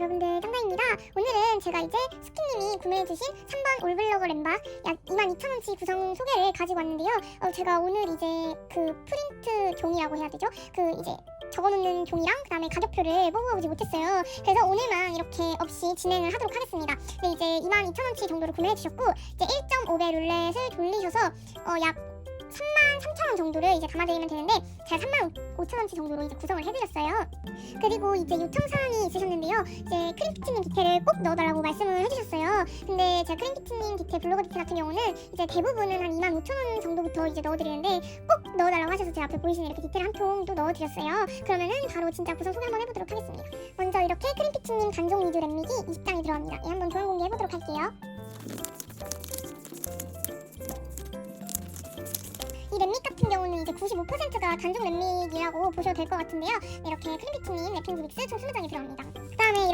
여러분들 짱짱입니다. 오늘은 제가 이제 스키님이 구매해주신 3번 올블로거 램바 약 22,000원치 구성 소개를 가지고 왔는데요. 어, 제가 오늘 이제 그 프린트 종이라고 해야 되죠? 그 이제 적어놓는 종이랑 그 다음에 가격표를 뽑아보지 못했어요. 그래서 오늘만 이렇게 없이 진행을 하도록 하겠습니다. 네, 이제 22,000원치 정도로 구매해주셨고 이제 1.5배 룰렛을 돌리셔서 어, 약 3만 3천 원 정도를 이제 담아드리면 되는데 제가 3만 5천 원치 정도로 이제 구성을 해드렸어요. 그리고 이제 요청 사항이 있으셨는데요. 이제 크림피치님 디테일을 꼭 넣어달라고 말씀을 해주셨어요. 근데 제가 크림피치님 디테일 블로그 디테일 같은 경우는 이제 대부분은 한 2만 5천 원 정도부터 이제 넣어드리는데 꼭 넣어달라고 하셔서 제가 앞에 보이시는 이렇게 디테일 한 통 또 넣어드렸어요. 그러면은 바로 진짜 구성 소개 한번 해보도록 하겠습니다. 먼저 이렇게 크림피치님 단종 위주 랩믹이 20장이 들어갑니다. 이 한번 조용 공개해보도록 할게요. 이제 95%가 단종 랩믹이라고 보셔도 될 것 같은데요. 이렇게 크림비트님 랩핑 믹스 총 20장이 들어갑니다.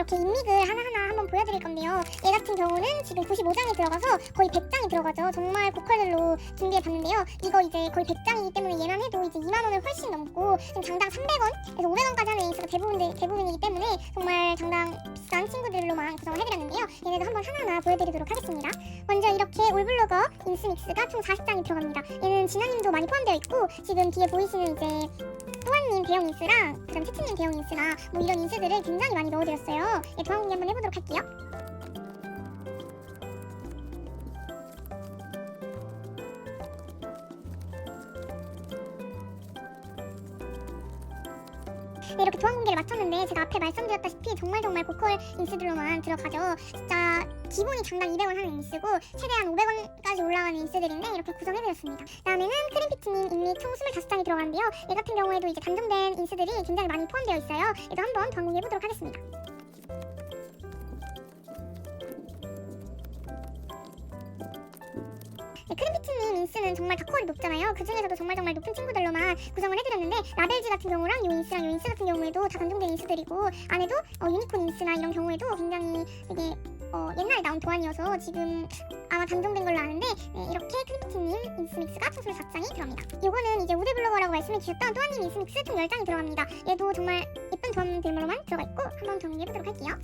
이렇게 인믹을 하나하나 한번 보여드릴 건데요. 얘 같은 경우는 지금 95장이 들어가서 거의 100장이 들어가죠. 정말 고퀄들로 준비해봤는데요. 이거 이제 거의 100장이기 때문에 얘만 해도 이제 2만 원을 훨씬 넘고 지금 장당 300원, 그래서 500원까지 하는 에이스가 대부분 대부분이기 때문에 정말 장당 비싼 친구들로만 구성을 해드렸는데요. 얘네도 한번 하나하나 보여드리도록 하겠습니다. 먼저 이렇게 올블로거 인스믹스가 총 40장이 들어갑니다. 얘는 진아님도 많이 포함되어 있고 지금 뒤에 보이시는 이제 또한님 대형 인스랑 그다음 채채님 대형 인스랑 뭐 이런 인스들을 굉장히 많이 넣어드렸어요. 예, 도안 공개 한번 해보도록 할게요. 네, 이렇게 도안 공개를 마쳤는데 제가 앞에 말씀드렸다시피 정말 정말 고퀄 인스들로만 들어가죠. 진짜 기본이 장당 200원 하는 인스고 최대한 500원까지 올라가는 인스들인데 이렇게 구성해드렸습니다. 다음에는 크림피트님 인믹 총 25장이 들어가는데요. 얘 같은 경우에도 이제 단종된 인스들이 굉장히 많이 포함되어 있어요. 얘도 한번 도안 공개해보도록 하겠습니다. 네, 크림피트님 인스는 정말 다퀄이 높잖아요. 그 중에서도 정말 정말 높은 친구들로만 구성을 해드렸는데 라벨즈 같은 경우랑 요 인스랑 요 인스 같은 경우에도 다 단종된 인스들이고 안에도 어, 유니콘 인스나 이런 경우에도 굉장히 되게 어, 옛날에 나온 도안이어서 지금 아마 단종된 걸로 아는데 네, 이렇게 크림피트님 인스믹스가 총 24장이 들어갑니다. 요거는 이제 우드블로거라고 말씀해 주셨던 또한님 인스믹스 총 10장이 들어갑니다. 얘도 정말 예쁜 도안들로만 들어가 있고 한번 정리해보도록 할게요.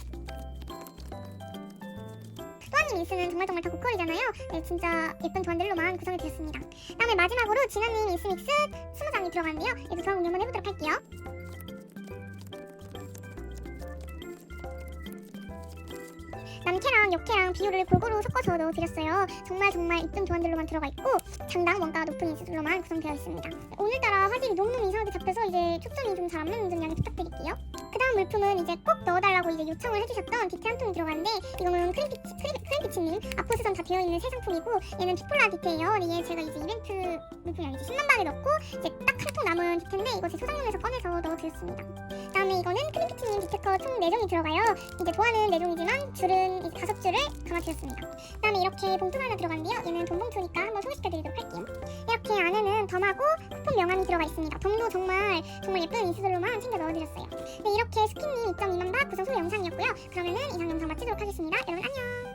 또한님 인스는 정말 정말 다 고퀄이잖아요. 네, 진짜 예쁜 도안들로만 구성이 되었습니다. 다음에 마지막으로 진아님 인스믹스 20장이 들어가는데요. 얘도 공개 한번 해보도록 할게요. 남캐랑 역캐랑 비율을 골고루 섞어서 넣어드렸어요. 정말 정말 이쁜 도안들로만 들어가 있고 장당 원가가 높은 인스들로만 구성되어 있습니다. 오늘따라 화질이 너무너무 이상하게 잡혀서 이제 초점이 좀 잘 안 맞는 점 양해 부탁드릴게요. 그 다음 물품은 이제 꼭 넣어달라고 이제 요청을 해주셨던 디테 한 통이 들어가는데 이거는 크림피치, 크림, 크림피치님 아포스전 다 되어 있는 새 상품이고 얘는 피폴라. 근데 얘 제가 이제 이벤트 물품이 아니지 10만 방에 넣고 이제 딱 한 통 남은 디테인데 이거 제 소장용에서 꺼내서 넣어드렸습니다. 다음에 이거는 크림피치님 디테커 총 4종이 들어가요. 이제 보안은 4종이지만 줄은 이제 5줄을 감아드렸습니다. 그 다음에 이렇게 봉투가 하나 들어간대요. 얘는 돈 봉투니까 한번 소개시켜드리도록 할게요. 이렇게 안에는 덤하고 쿠폰 명함이 들어가 있습니다. 덤도 정말 정말 예쁜 인스들로만 챙겨 넣어드렸어요. 네, 이렇게 스킨님 2.2만 바 구성 소개 영상이었고요. 그러면은 이상 영상 마치도록 하겠습니다. 여러분 안녕.